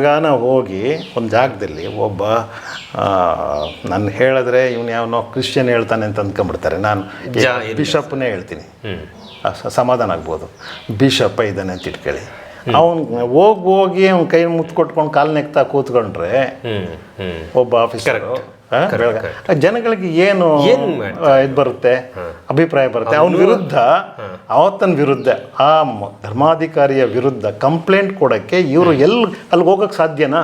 ಗಾನ ಹೋಗಿ ಒಂದು ಜಾಗದಲ್ಲಿ ಒಬ್ಬ ನಾನು ಹೇಳಿದ್ರೆ ಇವನು ಯಾವನೋ ಕ್ರಿಶ್ಚಿಯನ್ ಹೇಳ್ತಾನೆ ಅಂತ ಅಂದ್ಕೊಂಡ್ಬಿಡ್ತಾರೆ. ನಾನು ಬಿಷಪ್ನೇ ಹೇಳ್ತೀನಿ. ಸಮಾಧಾನ ಆಗ್ಬೋದು. ಬಿಷಪ್ಪ ಇದ್ದಾನೆ ಅಂತ ಇಟ್ಕೊಳ್ಳಿ. ಅವನು ಹೋಗಿ ಹೋಗಿ ಅವ್ನ ಕೈ ಮುತ್ತು ಕೊಟ್ಕೊಂಡು ಕಾಲು ನೆಕ್ತಾ ಕೂತ್ಕೊಂಡ್ರೆ ಒಬ್ಬ ಆಫೀಸರ್ ಜನಗಳಿಗೆ ಏನು ಏನ್ ಇದು ಬರುತ್ತೆ? ಅಭಿಪ್ರಾಯ ಬರುತ್ತೆ. ಅವನ ವಿರುದ್ಧ ಅವತ್ತನ ವಿರುದ್ಧ ಆ ಧರ್ಮಾಧಿಕಾರಿಯ ವಿರುದ್ಧ ಕಂಪ್ಲೇಂಟ್ ಕೊಡೋಕ್ಕೆ ಇವರು ಎಲ್ಲಿ ಅಲ್ಲಿಗೆ ಹೋಗೋಕೆ ಸಾಧ್ಯನಾ?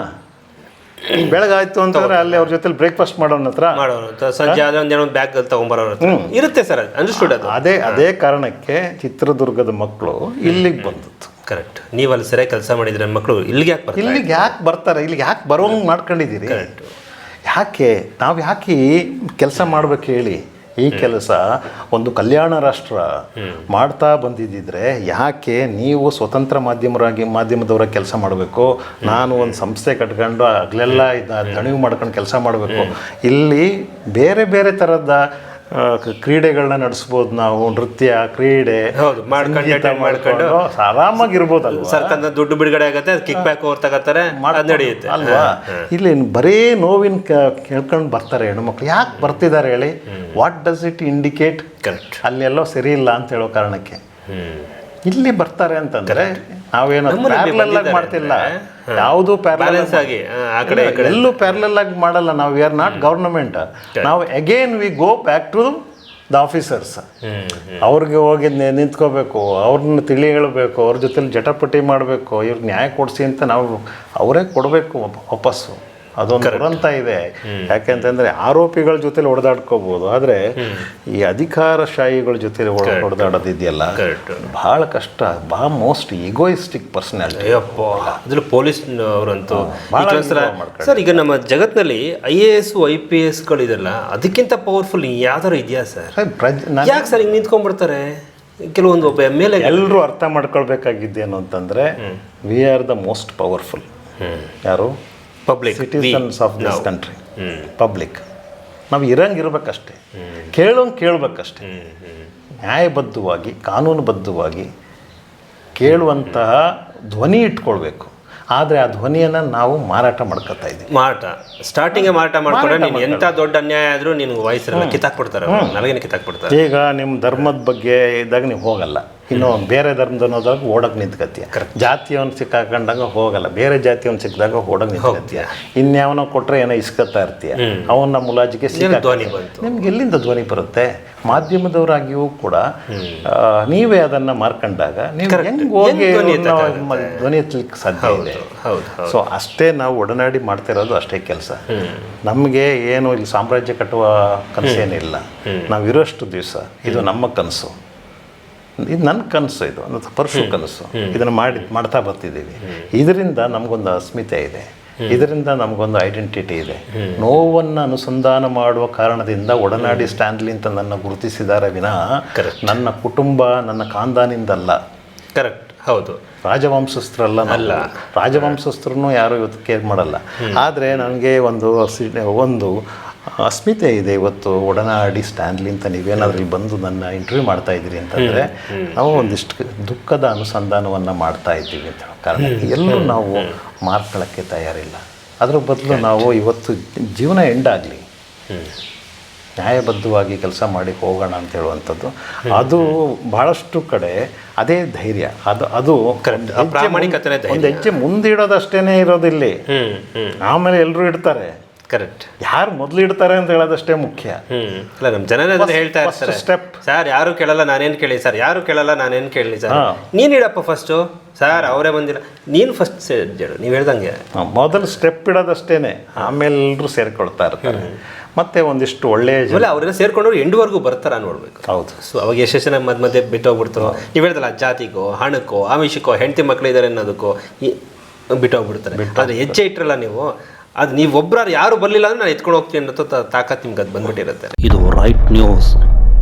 ಬೆಳಗಾಯ್ತು ಅಂತಂದ್ರೆ ಅಲ್ಲಿ ಅವ್ರ ಜೊತೆ ಬ್ರೇಕ್ಫಾಸ್ಟ್ ಮಾಡೋನ ಹತ್ರ. ಸಂಜೆ ಬ್ಯಾಗ್ ತಗೊಂಬರೋರು. ಇರುತ್ತೆ ಸರ್ ಅಂಡರ್ಸ್ಟುಡ್ ಅದೇ. ಅದೇ ಕಾರಣಕ್ಕೆ ಚಿತ್ರದುರ್ಗದ ಮಕ್ಕಳು ಇಲ್ಲಿಗೆ ಬಂದದ್ದು. ಕರೆಕ್ಟ್ ನೀವು ಅಲ್ಲಿ ಸರಿಯಾಗಿ ಕೆಲಸ ಮಾಡಿದ್ರೆ ಮಕ್ಕಳು ಇಲ್ಲಿಗೆ ಯಾಕೆ ಬರ್ತಾರೆ ಇಲ್ಲಿಗೆ ಯಾಕೆ ಬರ್ತಾರೆ? ಇಲ್ಲಿಗೆ ಯಾಕೆ ಬರೋಂಗೆ ಮಾಡ್ಕೊಂಡಿದ್ದೀರಿ? ಯಾಕೆ ನಾವು ಯಾಕೆ ಕೆಲಸ ಮಾಡ್ಬೇಕು ಹೇಳಿ. ಈ ಕೆಲಸ ಒಂದು ಕಲ್ಯಾಣ ರಾಷ್ಟ್ರ ಮಾಡ್ತಾ ಬಂದಿದ್ದಿದ್ರೆ ಯಾಕೆ ನೀವು ಸ್ವತಂತ್ರ ಮಾಧ್ಯಮರಾಗಿ ಮಾಧ್ಯಮದವರ ಕೆಲಸ ಮಾಡಬೇಕು? ನಾನು ಒಂದು ಸಂಸ್ಥೆ ಕಟ್ಕೊಂಡು ಅಗ್ಲೆಲ್ಲ ಇದನ್ನ ದಣಿವು ಮಾಡ್ಕೊಂಡು ಕೆಲಸ ಮಾಡಬೇಕು. ಇಲ್ಲಿ ಬೇರೆ ಬೇರೆ ಥರದ ಕ್ರೀಡೆಗಳನ್ನ ನಡೆಸ್ಬೋದು ನಾವು ನೃತ್ಯ ಕ್ರೀಡೆ ಹೌದು, ಮಾಡ್ಕೊಂಡು ಮಾಡ್ಕೊಂಡು ಮಾಡ್ಕೊಂಡು ಆರಾಮಾಗಿರ್ಬೋದಲ್ವಾ ಸರ್ಕಾರದ ದುಡ್ಡು ಬಿಡುಗಡೆ ಆಗತ್ತೆ ಅದು ಕಿಕ್ ಬ್ಯಾಕ್ ಓವರ್ ತಗೋತಾರೆ ನಡೆಯುತ್ತೆ. ಅಲ್ವಾ? ಇಲ್ಲಿ ಬರೀ ನೋವಿನ ಕೇಳ್ಕೊಂಡು ಬರ್ತಾರೆ ಹೆಣ್ಮಕ್ಳು. ಯಾಕೆ ಬರ್ತಿದ್ದಾರೆ ಹೇಳಿ? What does it indicate correct ಅಲ್ಲೆಲ್ಲೋ ಸರಿ ಇಲ್ಲ ಅಂತ ಹೇಳೋ ಕಾರಣಕ್ಕೆ. ಇಲ್ಲಿ ಬರ್ತಾರೆ ಅಂತಂದ್ರೆ ನಾವೇನೋ ಪ್ಯಾರಲಲ್ ಆಗಿ ಮಾಡ್ತಿಲ್ಲ. ಯಾವುದು ಬ್ಯಾಲೆನ್ಸ್ ಆಗಿ ಆ, ಕಡೆ ಎಲ್ಲೂ ಪ್ಯಾರಲಲ್ ಆಗಿ ಮಾಡಲ್ಲ. ನಾವು ವಿ ಆರ್ ನಾಟ್ ಗೌರ್ನಮೆಂಟ್ ನಾವು again we go back to the officers ಅವ್ರಿಗೆ ಹೋಗಿ ನಿಂತ್ಕೋಬೇಕು. ಅವ್ರನ್ನ ತಿಳಿ ಹೇಳಬೇಕು. ಅವ್ರ ಜೊತೆಲಿ ಜಟಾಪಟಿ ಮಾಡಬೇಕು. ಇವ್ರಿಗೆ ನ್ಯಾಯ ಕೊಡಿಸಿ ಅಂತ ನಾವು ಅವರೇ ಕೊಡಬೇಕು ವಾಪಸ್ಸು. ಅದೊಂದು ದುರಂತ ಇದೆ. ಯಾಕೆಂತಂದ್ರೆ ಆರೋಪಿಗಳ ಜೊತೆಲಿ ಹೊಡೆದಾಡ್ಕೋಬಹುದು ಆದ್ರೆ ಈ ಅಧಿಕಾರಶಾಹಿಗಳ ಜೊತೆಲಿ ಹೊಡೆದಾಡೋದಿದೆಯಲ್ಲ ಬಹಳ ಕಷ್ಟ ಬಹಳ ಮೋಸ್ಟ್ ಈಗೋಯಿಸ್ಟಿಕ್ ಪರ್ಸನಾಲಿಟಿ ಅದ್ರಲ್ಲಿ ಪೊಲೀಸ್ ಅವರಂತೂ ಭಾಳ. ಸರ್ ಈಗ ನಮ್ಮ ಜಗತ್ನಲ್ಲಿ I A S I P ಎಸ್ಗಳಿದೆಲ್ಲ ಅದಕ್ಕಿಂತ ಪವರ್ಫುಲ್ ಯಾವ್ದಾರು ಇದೆಯಾ ಸರ್? ಯಾಕೆ ಸರ್ ಹಿಂಗೆ ನಿಂತ್ಕೊಂಡ್ಬಿಡ್ತಾರೆ? ಕೆಲವೊಂದು ಒಬ್ಬ ಎಂ ಎಲ್ ಎ ಎಲ್ಲರೂ ಅರ್ಥ ಮಾಡ್ಕೊಳ್ಬೇಕಾಗಿದ್ದೇನು ಅಂತಂದ್ರೆ we are the most powerful ಯಾರು? Public citizens of this country public ನಾವು ಇರಂಗಿರ್ಬೇಕಷ್ಟೇ. ಇರಬೇಕಷ್ಟೇ ಕೇಳೋಂಗೆ ಕೇಳಬೇಕಷ್ಟೇ. ನ್ಯಾಯಬದ್ಧವಾಗಿ ಕಾನೂನುಬದ್ಧವಾಗಿ ಕೇಳುವಂತಹ ಧ್ವನಿ ಇಟ್ಕೊಳ್ಬೇಕು. ಆದರೆ ಆ ಧ್ವನಿಯನ್ನು ನಾವು ಮಾರಾಟ ಮಾಡ್ಕೊತಾ ಇದ್ದೀವಿ. ಮಾರಾಟ. ಸ್ಟಾರ್ಟಿಂಗ್ ಮಾರಾಟ ಮಾಡ್ಕೊಂಡ್ರೆ ನೀನು ಎಂತ ದೊಡ್ಡ ಅನ್ಯಾಯ ಆದರೂ ನಿನ್ಗೆ ವಯಸ್ಸರೆಲ್ಲ ಕಿತ್ತಾಕ್ಬಿಡ್ತಾರೆ ನನಗೇನು ಕಿತ್ತಾಕ್ಬಿಡ್ತಾರೆ? ಈಗ ನಿಮ್ಮ ಧರ್ಮದ ಬಗ್ಗೆ ಇದ್ದಾಗ ನೀವು ಹೋಗಲ್ಲ. ಇನ್ನು ಬೇರೆ ಧರ್ಮದನ್ನೋದಾಗ ಓಡಕ್ಕೆ ನಿಂತ್ಕತ್ತೀಯ ಜಾತಿಯವನು ಸಿಕ್ಕಾಕೊಂಡಾಗ ಹೋಗಲ್ಲ. ಬೇರೆ ಜಾತಿಯವನು ಸಿಕ್ಕಿದಾಗ ಓಡಕ್ಕೆ ನಿಂತ್ಕತ್ತೀಯ. ಇನ್ಯಾವನೋ ಕೊಟ್ರೆ ಏನೋ ಇಸ್ಕತ್ತಾ ಇರ್ತೀಯ. ಅವನ ಮುಲಾಜಿಗೆ ಸಿಕ್ಕ ಧ್ವನಿ ಬಂತು. ನಿಮ್ಗೆ ಎಲ್ಲಿಂದ ಧ್ವನಿ ಬರುತ್ತೆ? ಮಾಧ್ಯಮದವರಾಗಿಯೂ ಕೂಡ ನೀವೇ ಅದನ್ನ ಮಾರ್ಕೊಂಡಾಗ ನೀವು ಹೆಂಗ್ ಹೋಗಿ ಧ್ವನಿ ಎತ್ತಲಿಕ್ಕೆ ಸಾಧ್ಯ ಇದೆ ಸೊ ಅಷ್ಟೇ ನಾವು ಒಡನಾಡಿ ಮಾಡ್ತಾ ಇರೋದು ಅಷ್ಟೇ ಕೆಲಸ. ನಮಗೆ ಏನು ಇಲ್ಲಿ ಸಾಮ್ರಾಜ್ಯ ಕಟ್ಟುವ ಕನಸೇನಿಲ್ಲ. ನಾವು ಇರೋಷ್ಟು ದಿವಸ. ಇದು ನಮ್ಮ ಕನಸು. ಇದು ನನ್ನ ಕನಸು ಇದು ಅನ್ನೋದು ಪರ್ಸು ಕನಸು. ಇದನ್ನು ಮಾಡಿ ಮಾಡ್ತಾ ಬರ್ತಿದ್ದೀವಿ. ಇದರಿಂದ ನಮಗೊಂದು ಅಸ್ಮಿತೆ ಇದೆ. ಇದರಿಂದ ನಮಗೊಂದು ಐಡೆಂಟಿಟಿ ಇದೆ. ನೋವನ್ನು ಅನುಸಂಧಾನ ಮಾಡುವ ಕಾರಣದಿಂದ ಒಡನಾಡಿ ಸ್ಟ್ಯಾನ್ಲಿ ಅಂತ ನನ್ನ ಗುರುತಿಸಿದ್ದಾರೆ ವಿನಃ ನನ್ನ ಕುಟುಂಬ ನನ್ನ ಖಾನ್ದಾನಿಂದಲ್ಲ ಕರೆಕ್ಟ್ ಹೌದು. ರಾಜವಂಶಸ್ಥರಲ್ಲ ಅಲ್ಲ. ರಾಜವಂಶಸ್ಥರನ್ನು ಯಾರು ಇವತ್ತು ಕೇರ್ ಮಾಡಲ್ಲ. ಆದರೆ ನನಗೆ ಒಂದು ಒಂದು ಅಸ್ಮಿತೆ ಇದೆ ಇವತ್ತು ಒಡನಾಡಿ ಸ್ಟ್ಯಾನ್ಲಿ ಅಂತ ನೀವೇನಾದ್ರೂ ಬಂದು ನನ್ನ ಇಂಟರ್ವ್ಯೂ ಮಾಡ್ತಾ ಇದ್ದೀರಿ ಅಂತಂದರೆ ನಾವು ಒಂದಿಷ್ಟು ದುಃಖದ ಅನುಸಂಧಾನವನ್ನು ಮಾಡ್ತಾ ಇದ್ದೀವಿ ಅಂತ ಹೇಳೋ ಕಾರಣ. ಎಲ್ಲೂ ನಾವು ಮಾರ್ಕೊಳ್ಳೋಕ್ಕೆ ತಯಾರಿಲ್ಲ. ಅದ್ರ ಬದಲು ನಾವು ಇವತ್ತು ಜೀವನ ಎಂಡಾಗಲಿ. ನ್ಯಾಯಬದ್ಧವಾಗಿ ಕೆಲಸ ಮಾಡಿ ಹೋಗೋಣ ಅಂತ ಹೇಳುವಂಥದ್ದು. ಅದು ಬಹಳಷ್ಟು ಕಡೆ ಅದೇ ಧೈರ್ಯ. ಅದು ಅದು. ಒಂದು ಹೆಜ್ಜೆ ಮುಂದಿಡೋದಷ್ಟೇನೆ ಇರೋದಿಲ್ಲಿ. ಆಮೇಲೆ ಎಲ್ಲರೂ ಇಡ್ತಾರೆ. ಕರೆಕ್ಟ್ ಯಾರು ಮೊದಲು ಇಡ್ತಾರೆ ಅಂತ ಹೇಳೋದಷ್ಟೇ ಮುಖ್ಯ. ಹ್ಮ್. ಅಲ್ಲ ನಮ್ಮ ಜನ ಹೇಳ್ತಾ ಇರ್ತಾರೆ. ಸ್ಟೆಪ್ ಸರ್ ಯಾರು ಕೇಳಲ್ಲ ನಾನೇನ್ ಕೇಳಿ? ಸರ್ ಯಾರು ಕೇಳಲ್ಲ ನಾನೇನ್ ಕೇಳಲಿ ಸರ್. ನೀನ್ ಇಡಪ್ಪ ಫಸ್ಟು ಸರ್ ಅವರೇ ಬಂದಿಲ್ಲ. ನೀನು ಫಸ್ಟ್ ಹೇಳು ನೀವು ಹೇಳ್ದಂಗೆ. ಮೊದಲು ಸ್ಟೆಪ್ ಇಡೋದಷ್ಟೇನೆ. ಆಮೇಲೆ ಎಲ್ಲರೂ ಸೇರ್ಕೊಳ್ತಾ ಇರ್ತಾರೆ. ಮತ್ತೆ ಒಂದಿಷ್ಟು ಒಳ್ಳೆಯ ಜನ ಅವರೆಲ್ಲ ಸೇರ್ಕೊಂಡವ್ರು ಎಂಡ್ವರೆಗೂ ಬರ್ತಾರ ನೋಡ್ಬೇಕು. ಹೌದು. ಸೊ ಅವಾಗ ಯಶಸ್ಸಿನ ಮದ್ ಮಧ್ಯ ಮಧ್ಯೆ ಬಿಟ್ಟು ಹೋಗ್ಬಿಡ್ತು ನೀವು ಹೇಳ್ದಲ್ಲ ಜಾತಿಗೋ ಹಣಕ್ಕೋ ಆಮಿಷಕ್ಕೋ ಹೆಂಡತಿ ಮಕ್ಕಳಿದ್ದಾರೆ ಅನ್ನೋದಕ್ಕೋ ಬಿಟ್ಟೋಗ್ಬಿಡ್ತಾರೆ. ಬಿಟ್ಟು ಹೋಗ್ಬಿಡ್ತಾರೆ ಆದರೆ ಹೆಜ್ಜೆ ಇಟ್ರಲ್ಲ ನೀವು. ಅದು ನೀವು ಯಾರು ಬರಲಿಲ್ಲ ಅಂದ್ರೆ ನಾನು ಎತ್ಕೊಂಡು ಹೋಗ್ತೀನಿ ಅನ್ನೋ ತಾಕತ್ತು ತಾಕತ್ ನಿಮ್ಗೆ ಅದು ಬಂದ್ಬಿಟ್ಟಿರುತ್ತೆ. ಇದು ರೈಟ್ ನ್ಯೂಸ್